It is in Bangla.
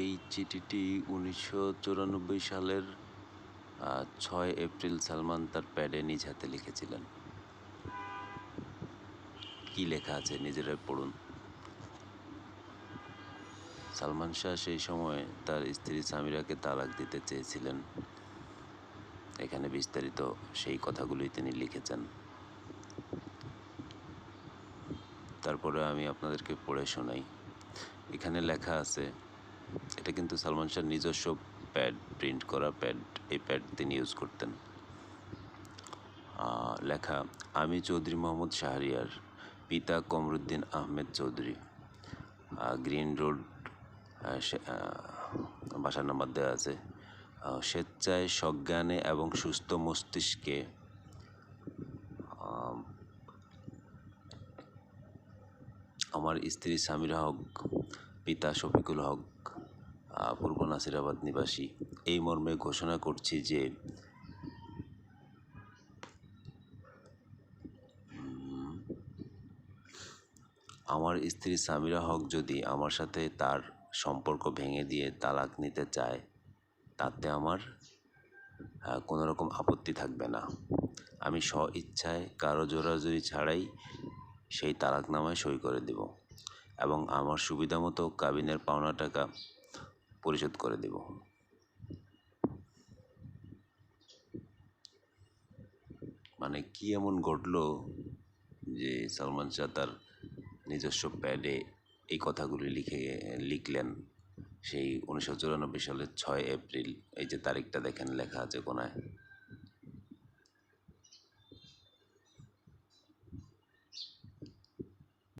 এই চিঠিটি উনিশশো চুরানব্বই সালের ছয় এপ্রিল সালমান তার প্যাডে নিজ হাতে লিখেছিলেন। কি লেখা আছে নিজেরাই পড়ুন। সালমান শাহ সেই সময় তার স্ত্রী সামিরাকে তালাক দিতে চেয়েছিলেন। এখানে বিস্তারিত সেই কথাগুলোই তিনি লিখেছেন। তারপরে আমি আপনাদেরকে পড়ে শোনাই। এখানে লেখা আছে এটা কিন্তু সালমান শাহর নিজস্ব প্যাড প্রিন্ট করা প্যাড এই প্যাড তিনি ইউজ করতেন। লেখা, আমি চৌধুরী মোহাম্মদ শাহরিয়ার, পিতা কমরুদ্দিন আহমেদ চৌধুরী। গ্রিন রোড বাসার নাম্বার দেওয়া আছে। স্বেচ্ছায় সজ্ঞানে এবং সুস্থ মস্তিষ্কে আমার স্ত্রী সামিরা হক, পিতা শফিকুল হক পূর্ব নাসিরাবাদ নিবাসী। এই মর্মে ঘোষণা করছি যে আমার স্ত্রী সামিরা হক যদি আমার সাথে তার সম্পর্ক ভেঙে দিয়ে তালাক নিতে চায়, তাতে আমার কোনো রকম আপত্তি থাকবে না। আমি স্ব ইচ্ছায় কারও জোরাজুরি ছাড়াই সেই তালাকনামায় সই করে দেব এবং আমার সুবিধা মতো কাবিনের পাওনা টাকা পরিশোধ করে দেব। মানে কি এমন ঘটলো যে সালমান শাহ তার নিজস্ব প্যাডে এই কথাগুলি লিখে, লিখলেন? সেই উনিশশো চুরানব্বই সালের ছয় এপ্রিল, এই যে তারিখটা দেখেন, লেখা আছে কোনায়।